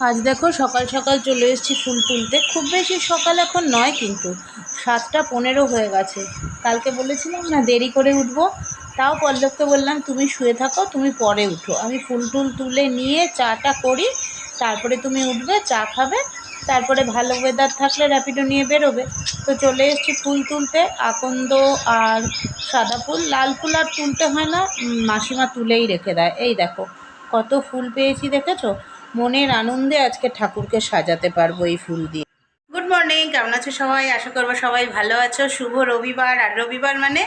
আজ দেখো সকাল সকাল চলে এসেছি ফুল তুলতে। খুব বেশি সকাল এখন নয় কিন্তু, সাতটা পনেরো হয়ে গেছে। কালকে বলেছিলাম না দেরি করে উঠবো, তাও পল্লবকে বললাম, তুমি শুয়ে থাকো, তুমি পরে উঠো। আমি ফুল টুল তুলে নিয়ে চাটা করি, তারপরে তুমি উঠবে, চা খাবে, তারপরে ভালো ওয়েদার থাকলে র্যাপিডো নিয়ে বেরোবে। তো চলে এসেছি ফুল তুলতে, আকন্দ আর সাদা ফুল। লাল ফুল আর তুলতে হয় না মাসিমা তুলেই রেখে দেয়। এই দেখো, কত ফুল পেয়েছি দেখেছ? মনের আনন্দে আজকে ঠাকুরকে সাজাতে পারব এই ফুল দিয়ে। গুড মর্নিং কেমন আছো সবাই? আশা করব সবাই ভালো আছো। শুভ রবিবার, আর রবিবার মানে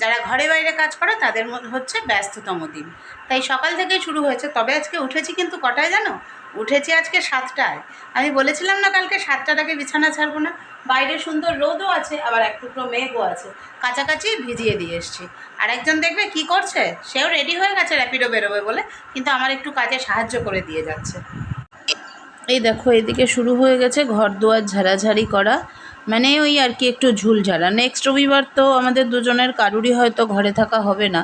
যারা ঘরে বাইরে কাজ করে, তাদের হচ্ছে ব্যস্ততম দিন। তাই সকাল থেকে শুরু হয়েছে। তবে আজকে উঠেছি কিন্তু কটায় জানো? উঠেছি আজকে সাতটায়। আমি বলেছিলাম না কালকে সাতটার আগে বিছানা ছাড়বো না। বাইরে সুন্দর রোদও আছে, আবার এক টুকরো মেঘও আছে। কাছাকাছি ভিজিয়ে দিয়ে এসছি। আর একজন দেখবে কি করছে? সেও রেডি হয়ে গেছে র্যাপিডো বেরোবে বলে, কিন্তু আমার একটু কাজে সাহায্য করে দিয়ে যাচ্ছে। এই দেখো, এদিকে শুরু হয়ে গেছে ঘর দুয়ার ঝাড়াঝাড়ি করা। মানে ওই আর কি একটু ঝুল ঝাড়া। নেক্সট রবিবার তো আমাদের দুজনের কারুরই হয়তো ঘরে থাকা হবে না।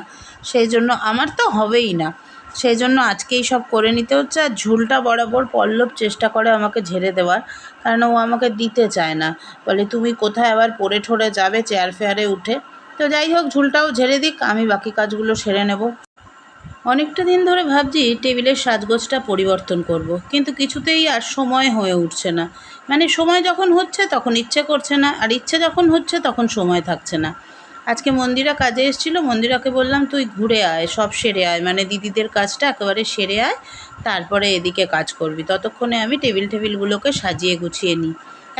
সেই জন্য আমার তো হবেই না। সেই জন্য আজকেই সব করে নিতে হচ্ছে। আর ঝুলটা বরাবর পল্লব চেষ্টা করে আমাকে ঝেড়ে দেওয়ার, কারণ ও আমাকে দিতে চায় না। বলে, তুমি কোথায় আবার পড়ে ঠরে যাবে চেয়ার ফেয়ারে উঠে? তো যাই হোক, ঝুলটাও ঝেড়ে দিক, আমি বাকি কাজগুলো সেরে নেব। অনেকটা দিন ধরে ভাবছি, টেবিলের সাজগোজটা পরিবর্তন করব। কিন্তু কিছুতেই আর সময় হয়ে উঠছে না। মানে সময় যখন হচ্ছে, তখন ইচ্ছে করছে না, আর ইচ্ছে যখন হচ্ছে, তখন সময় থাকছে না। আজকে মন্দিরা কাজে এসেছিল, মন্দিরাকে বললাম, তুই ঘুরে আয়, সব সেরে আয়। মানে দিদিদের কাজটা একেবারে সেরে আয়, তারপরে এদিকে কাজ করবি। ততক্ষণে আমি টেবিল টেবিলগুলোকে সাজিয়ে গুছিয়ে নিই।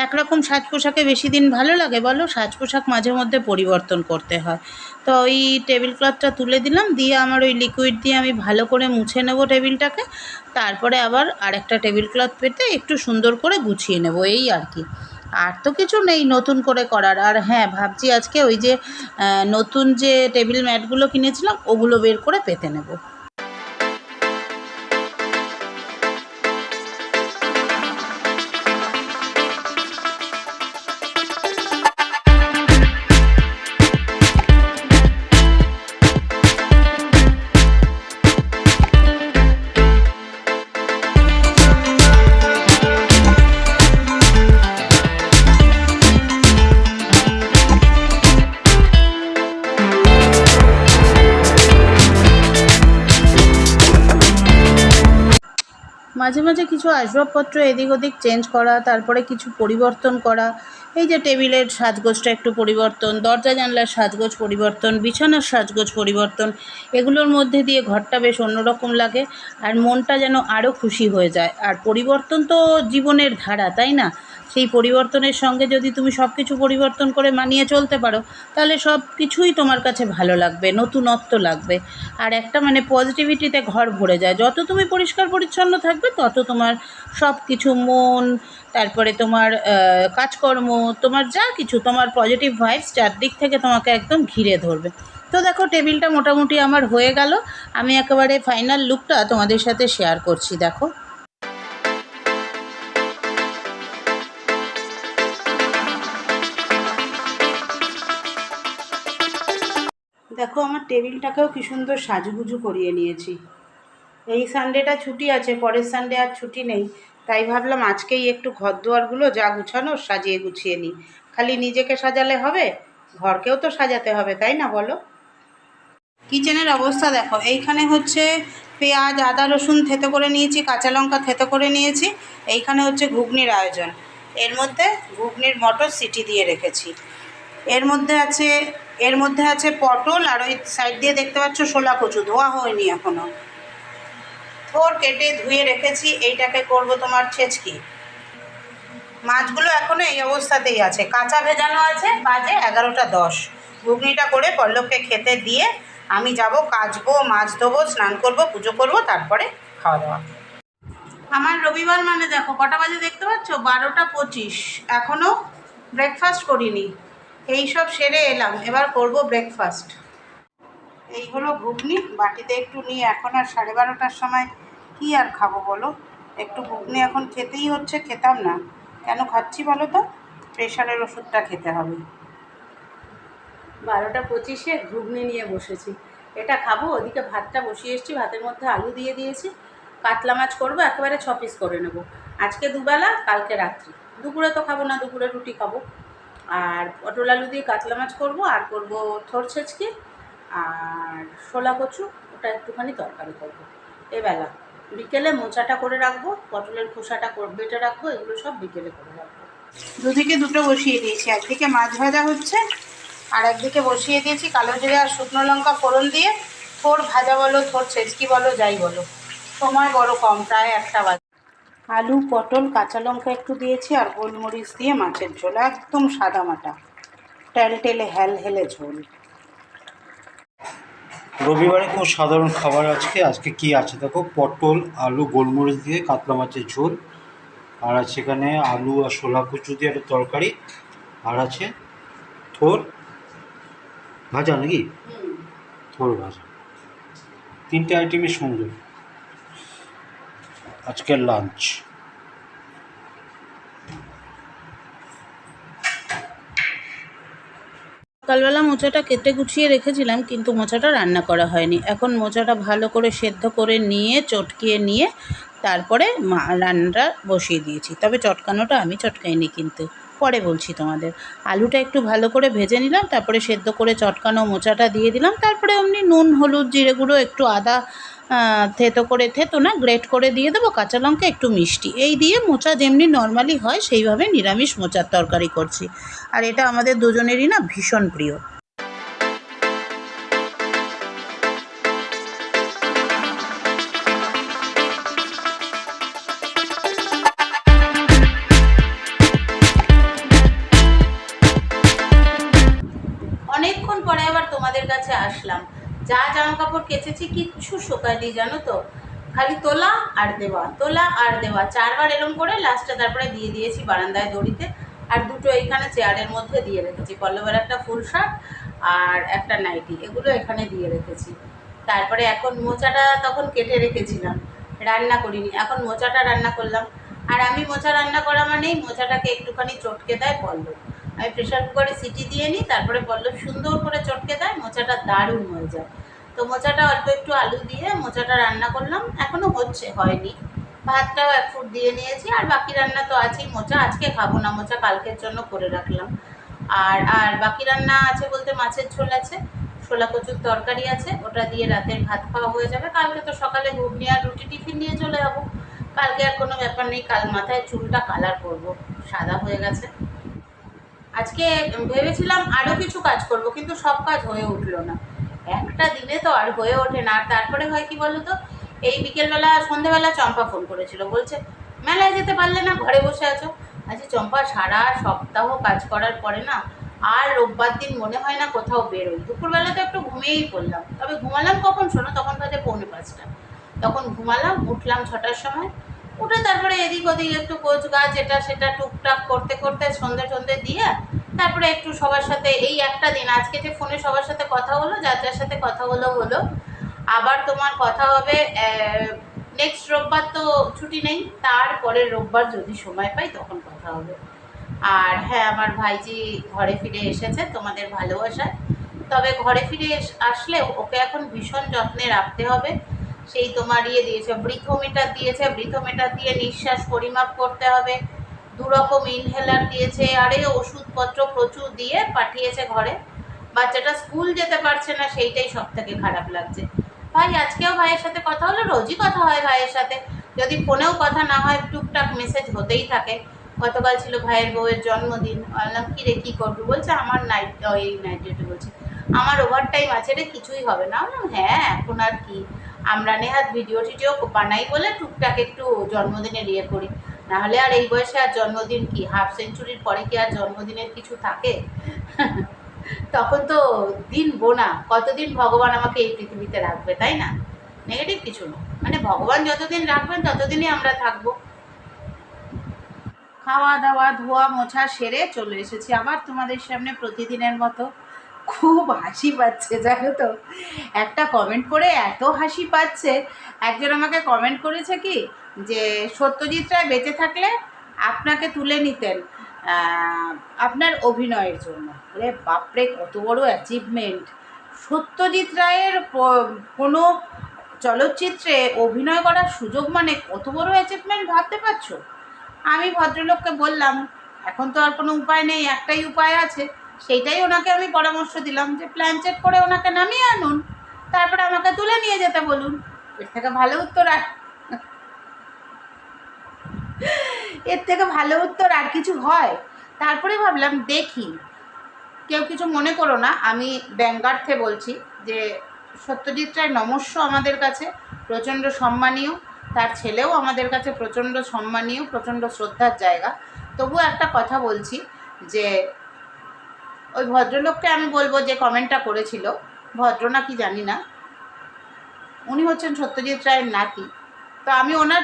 একরকম সাজ পোশাকে বেশি দিন ভালো লাগে বলো সাজ পোশাক মাঝে মধ্যে পরিবর্তন করতে হয়। তো ওই টেবিল ক্লথটা তুলে দিলাম, দিয়ে আমার ওই লিকুইড দিয়ে আমি ভালো করে মুছে নেব টেবিলটাকে, তারপরে আবার আরেকটা টেবিল ক্লথ পেতে একটু সুন্দর করে গুছিয়ে নেব, এই আর কি। আর তো কিছু নেই, নতুন করে করার। আর হ্যাঁ ভাবছি আজকে ওই যে নতুন যে টেবিল ম্যাটগুলো কিনেছিলাম, ওগুলো বের করে পেতে নেব। কিছু আসবাবপত্র এদিক ওদিক চেঞ্জ করা, তারপরে কিছু পরিবর্তন করা। এই যে টেবিলের সাজগোজটা একটু পরিবর্তন, দরজা জানলার সাজগোজ পরিবর্তন, বিছানার সাজগোজ পরিবর্তন, এগুলোর মধ্যে দিয়ে ঘরটা বেশ অন্যরকম লাগে। আর মনটা যেন আরও খুশি হয়ে যায়। আর পরিবর্তন তো জীবনের ধারা, তাই না? সেই পরিবর্তনের সঙ্গে যদি তুমি সব কিছু পরিবর্তন করে মানিয়ে চলতে পারো, তাহলে সব কিছুই তোমার কাছে ভালো লাগবে, নতুনত্ব লাগবে। আর একটা মানে পজিটিভিটিতে ঘর ভরে যায়। যত তুমি পরিষ্কার পরিচ্ছন্ন থাকবে, তত তোমার সব কিছু মন, তারপরে তোমার কাজকর্ম, তোমার যা কিছু, তোমার পজিটিভ ভাইবস চারদিক থেকে তোমাকে একদম ঘিরে ধরবে। তো দেখো টেবিলটা মোটামুটি আমার হয়ে গেল। আমি একেবারে ফাইনাল লুকটা তোমাদের সাথে শেয়ার করছি, দেখো। দেখো, আমার টেবিলটাকেও কি সুন্দর সাজুগুজু করিয়ে নিয়েছি। এই সানডেটা ছুটি আছে, পরের সানডে আর ছুটি নেই। তাই ভাবলাম আজকেই একটু ঘর দুয়ারগুলো যা গুছানো সাজিয়ে গুছিয়ে নিই। খালি নিজেকে সাজালে হবে? ঘরকেও তো সাজাতে হবে, তাই না বলো? কিচেনের অবস্থা দেখো, এইখানে হচ্ছে পেঁয়াজ, আদা, রসুন থেতো করে নিয়েছি, কাঁচা লঙ্কা থেতো করে নিয়েছি। এইখানে হচ্ছে ঘুগনির আয়োজন। এর মধ্যে ঘুগনির মটর সিটি দিয়ে রেখেছি। এর মধ্যে আছে এর মধ্যে আছে পটল, আর ওই সাইড দিয়ে দেখতে পাচ্ছ শোলা কচু, ধোয়া হয়নি এখনও থোর কেটে ধুয়ে রেখেছি, এইটাকে করব তোমার ছেচকি। মাছগুলো এখনও এই অবস্থাতেই আছে। কাঁচা ভেজানো আছে, বাজে এগারোটা দশ। ঘুগনিটা করে পল্লবকে খেতে দিয়ে আমি যাব, কাচবো, মাছ ধোবো, স্নান করব, পুজো করব, তারপরে খাওয়া দাওয়া। আমার রবিবার মানে দেখো, কটা বাজে দেখতে পাচ্ছ? বারোটা পঁচিশ। এখনও ব্রেকফাস্ট করিনি। এই সব সেরে এলাম। এবার করব ব্রেকফাস্ট এই হলো ঘুগনি। বাটিতে একটু নিয়ে এখন আর সাড়ে বারোটার সময় কি আর খাব বলো? একটু ঘুগনি এখন খেতেই হচ্ছে খেতাম না। কেন খাচ্ছি বলো তো? প্রেশারের ওষুধটা খেতে হবে। বারোটা পঁচিশে ঘুগনি নিয়ে বসেছি। এটা খাব ওদিকে ভাতটা বসিয়ে এসেছি ভাতের মধ্যে আলু দিয়ে দিয়েছি। কাতলা মাছ করব একেবারে ছ পিস করে নেব। আজকে দুবেলা কালকে রাত্রি। দুপুরে তো খাব না দুপুরে রুটি খাব। আর পটল আলু দিয়ে কাতলা মাছ করব, আর করব থোর ছেচকি আর শোলা কচু, ওটা একটুখানি তরকারি করব। এবেলা বিকেলে মোচাটা করে রাখব, পটলের খোসাটা বেটে রাখব, এগুলো সব বিকেলে করে রাখব। দুদিকে দুটো বসিয়ে দিয়েছি, একদিকে মাছ ভাজা হচ্ছে, আর একদিকে বসিয়ে দিয়েছি কালো জিরে আর শুকনো লঙ্কা ফোড়ন দিয়ে। থোর ভাজা বলো থোর ছেচকি বলো, যাই বলো। সময় বড় কম, প্রায় একটা বাজে। আলু পটল কাঁচা লঙ্কা একটু দিয়েছি আর গোলমরিচ দিয়ে মাছের ঝোল একদম সাদা মাটা। টেলটেলে হেল হেলে ঝোল। রবিবারে খুব সাধারণ খাবার আজকে। আজকে কি আছে? দেখো পটল আলু গোলমরিচ দিয়ে কাতলা মাছের ঝোল। আর আছে এখানে আলু আর শোলা কচু দিয়ে একটা তরকারি। আর আছে থোর ভাজা নাকি? থোর ভাজা। তিনটে আইটেমই সুন্দর। আজকের লাঞ্চ সকালবেলা মোচাটা কেটে গুছিয়ে রেখেছিলাম, কিন্তু মোচাটা রান্না করা হয়নি। এখন মোচাটা ভালো করে সেদ্ধ করে নিয়ে, চটকিয়ে নিয়ে তারপরে রান্নাটা বসিয়ে দিয়েছি। তবে চটকানোটা আমি চটকাইনি কিন্তু। পরে বলছি তোমাদের। আলুটা একটু ভালো করে ভেজে নিলাম, তারপরে সেদ্ধ করে চটকানো মোচাটা দিয়ে দিলাম, তারপরে এমনি নুন, হলুদ, জিরে গুঁড়ো, একটু আদা থেতো করে থেতো না, গ্রেট করে দিয়ে দেবো, কাঁচা লঙ্কা, একটু মিষ্টি। এই দিয়ে মোচা যেমনি নর্মালি হয়, সেইভাবে নিরামিষ মোচার তরকারি করছি। আর এটা আমাদের দুজনেরই না ভীষণ প্রিয়। অনেকক্ষণ পরে আবার তোমাদের কাছে আসলাম। যা জামা কাপড় কেচেছি কিচ্ছু শোকায়নি, জানো তো? খালি তোলা আর দেওয়া, তোলা আর দেওয়া। চারবার এরম করে লাস্টে তারপরে দিয়ে দিয়েছি বারান্দায় দড়িতে। আর দুটো এইখানে চেয়ারের মধ্যে দিয়ে রেখেছি, পল্লবের একটা ফুল শার্ট আর একটা নাইটি, এগুলো এখানে দিয়ে রেখেছি। তারপরে এখন মোচাটা তখন কেটে রেখেছিলাম, রান্না করিনি, এখন মোচাটা রান্না করলাম। আর আমি মোচা রান্না করা মানেই মোচাটাকে একটুখানি চটকে দেয় পল্লব। আমি প্রেশার কুকারে সিটি দিয়ে নিই, তারপরে পল্লব সুন্দর করে চটকে দেয়, মোচাটা দারুণ হয়ে যায়। তো মোচাটা অল্প একটু আলু দিয়ে মোচাটা রান্না করলাম এখনও হচ্ছে, হয়নি। ভাতটাও এক ফুট দিয়ে নিয়েছি, আর বাকি রান্না তো আছেই, মোচা আজকে খাব না, মোচা কালকের জন্য করে রাখলাম। আর আর বাকি রান্না আছে বলতে মাছের ঝোল আছে, ছোলা কচুর তরকারি আছে, ওটা দিয়ে রাতের ভাত খাওয়া হয়ে যাবে। কালকে তো সকালে ঘুগনি আর রুটি টিফিন নিয়ে চলে যাব। কালকে আর কোনো ব্যাপার নেই, কাল মাথায় চুলটা কালার করব, সাদা হয়ে গেছে। আজকে ভেবেছিলাম আরও কিছু কাজ করব, কিন্তু সব কাজ হয়ে উঠল না। একটা দিনে তো আর হয়ে ওঠে না, আর তারপরে হয় কি বলো তো এই বিকেলবেলা, সন্ধেবেলা চম্পা ফোন করেছিল, বলছে, মেলায় যেতে পারলে না, ঘরে বসে আছো? আচ্ছা চম্পা সারা সপ্তাহ কাজ করার পরে না, আর রোববার দিন মনে হয় না কোথাও বেরোই দুপুরবেলা তো একটু ঘুমিয়েই পড়লাম, তবে ঘুমালাম কখন শোনো? তখন বাজে পৌনে পাঁচটা। তখন ঘুমালাম, উঠলাম ছটার সময় উঠে তারপরে এদিক ওদিক একটু কোচ গাছ এটা সেটা টুকটাক করতে করতে সন্ধে সন্ধে দিয়ে তারপরে একটু সবার সাথে, এই একটা দিন, আজকে যে ফোনে সবার সাথে কথা হলো, যার যার সাথে কথা হলো হলো। আবার তোমার কথা হবে নেক্সট রোববার তো ছুটি নেই তারপরের রোববার যদি সময় পাই তখন কথা হবে। আর হ্যাঁ আমার ভাইজি ঘরে ফিরে এসেছে, তোমাদের ভালোবাসায়। তবে ঘরে ফিরে আসলে ওকে এখন ভীষণ যত্নে রাখতে হবে। সেই তোমার ইয়ে দিয়েছে, বৃথোমিটার দিয়েছে, বৃথোমিটার দিয়ে নিঃশ্বাস পরিমাপ করতে হবে। দু রকম ইনহেলার দিয়েছে, আরে ওষুধপত্র প্রচুর দিয়ে পাঠিয়েছে ঘরে। বাচ্চাটা স্কুল যেতে পারছে না, সেইটাই সব থেকে খারাপ লাগছে। ভাই, আজকেও ভাইয়ের সাথে কথা হলো? রোজই কথা হয় ভাইয়ের সাথে। যদি ফোনেও কথা না হয়, টুকটাক মেসেজ হতেই থাকে। গতকাল ছিল ভাইয়ের বউয়ের জন্মদিন। বললাম কি রে কী করবি? বলছে, আমার নাইট এই নাইট ডিউটি বলছে, আমার ওভার টাইম আছে রে, কিছুই হবে না। হ্যাঁ এখন আর কি। আমরা নেহাত ভিডিও টিডিও বানাই বলে টুকটাক একটু জন্মদিনের ইয়ে করি নাহলে আর এই বয়সে আর জন্মদিন কি? হাফ সেঞ্চুরির পরে কি আর জন্মদিনের কিছু থাকে? তখন তো দিন বোনা। কতদিন ভগবান আমাকে এই পৃথিবীতে রাখবে, তাই না? নেগেটিভ কিছু না। মানে ভগবান যতদিন রাখবেন, ততদিনই আমরা থাকব। খাওয়া দাওয়া, ধোয়া মোছা সেরে চলে এসেছি। আবার তোমাদের সামনে প্রতিদিনের মতো খুব হাসি পাচ্ছে, জানো তো? একটা কমেন্ট করে এত হাসি পাচ্ছে। একজন আমাকে কমেন্ট করেছে কি? যে, সত্যজিৎ রায় বেঁচে থাকলে আপনাকে তুলে নিতেন আপনার অভিনয়ের জন্য। আরে বাপরে, কত বড় অ্যাচিভমেন্ট সত্যজিৎ রায়ের কোনো চলচ্চিত্রে অভিনয় করার সুযোগ মানে কত বড় অ্যাচিভমেন্ট ভাবতে পারছ? আমি ভদ্রলোককে বললাম, এখন তো আর কোনো উপায় নেই, একটাই উপায় আছে। সেইটাই ওনাকে আমি পরামর্শ দিলাম যে প্ল্যান চেক করে ওনাকে নামিয়ে আনুন। তারপরে আমাকে তুলে নিয়ে যেতে বলুন। এর থেকে ভালো উত্তর আর এর থেকে ভালো উত্তর আর কিছু হয়। তারপরে ভাবলাম, দেখি। কেউ কিছু মনে করো না, আমি ব্যঙ্গার্থে বলছি যে সত্যজিৎ রায় নমস্য আমাদের কাছে, প্রচণ্ড সম্মানীয়। তার ছেলেও আমাদের কাছে প্রচণ্ড সম্মানীয়, প্রচণ্ড শ্রদ্ধার জায়গা। তবু একটা কথা বলছি যে ওই ভদ্রলোককে আমি বলব যে কমেন্টটা করেছিল। ভদ্র না কি জানি না। উনি হচ্ছেন সত্যজিৎ রায়ের নাতি। তো আমি ওনার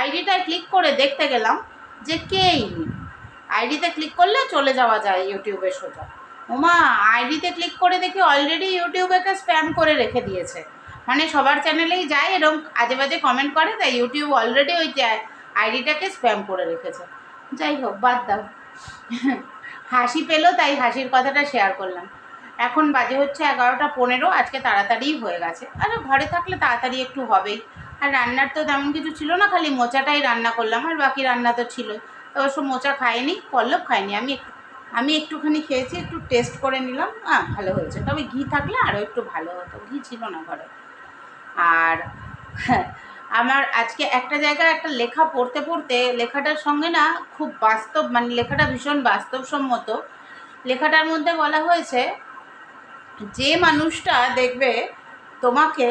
আইডিটায় ক্লিক করে দেখতে গেলাম যে কে ইনি আইডিতে ক্লিক করলে চলে যাওয়া যায় ইউটিউবে সোজা। ওমা, আইডিতে ক্লিক করে দেখি অলরেডি ইউটিউবেকে স্প্যাম করে রেখে দিয়েছে। মানে সবার চ্যানেলেই যায় এরকম আজে বাজে কমেন্ট করে, তাই ইউটিউব অলরেডি ওই আইডিটাকে স্প্যাম করে রেখেছে। যাই হোক, বাদ দাও। হাসি পেল তাই হাসির কথাটা শেয়ার করলাম। এখন বাজে হচ্ছে এগারোটা পনেরো আজকে তাড়াতাড়িই হয়ে গেছে। আর ঘরে থাকলে তাড়াতাড়ি একটু হবেই। আর রান্নার তো তেমন কিছু ছিল না খালি মোচাটাই রান্না করলাম আর বাকি রান্না তো ছিল অবশ্য মোচা খায়নি পল্লব খায়নি আমি একটু আমি একটুখানি খেয়েছি একটু টেস্ট করে নিলাম। হ্যাঁ ভালো হয়েছে। তবে ঘি থাকলে আরও একটু ভালো হতো। ঘি ছিল না ঘরে। আর হ্যাঁ, আমার আজকে একটা জায়গায় একটা লেখা পড়তে পড়তে লেখাটার সঙ্গে না খুব বাস্তব মানে লেখাটা ভীষণ বাস্তবসম্মত। লেখাটার মধ্যে বলা হয়েছে, যে মানুষটা দেখবে তোমাকে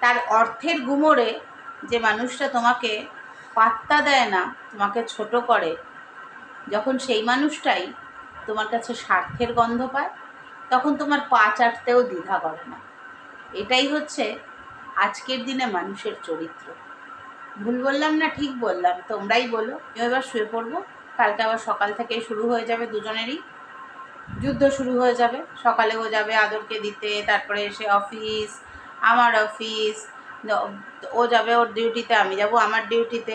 তার অর্থের গুমরে, যে মানুষটা তোমাকে পাত্তা দেয় না, তোমাকে ছোট করে, যখন সেই মানুষটাই তোমার কাছে স্বার্থের গন্ধ পায়, তখন তোমার পা চাটতেও দ্বিধা করে না। এটাই হচ্ছে আজকের দিনে মানুষের চরিত্র। ভুল বললাম না, ঠিক বললাম। তোমরাই বলো আমি এবার শুয়ে পড়ব। কালকে আবার সকাল থেকেই শুরু হয়ে যাবে দুজনেরই। যুদ্ধ শুরু হয়ে যাবে। সকালে ও যাবে আদরকে দিতে, তারপরে এসে অফিস আমার অফিস ও যাবে ওর ডিউটিতে আমি যাব আমার ডিউটিতে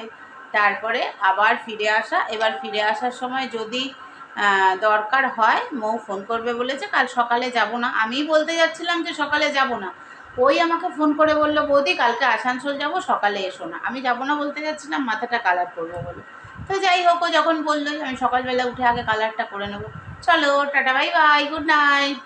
তারপরে আবার ফিরে আসা। এবার ফিরে আসার সময় যদি দরকার হয়, মৌ ফোন করবে বলেছে, কাল সকালে যাব না। আমিই বলতে যাচ্ছিলাম যে সকালে যাব না। ওই আমাকে ফোন করে বলল, বৌদি, কালকে আসানসোল যাব, সকালে এসো না। আমি যাব না বলতে যাচ্ছিলাম, মাথাটা কালার করব বলে। তো যাই হোক, ও যখন বলল আমি সকালবেলা উঠে আগে কালারটা করে নেব। চলো, tata bye bye good night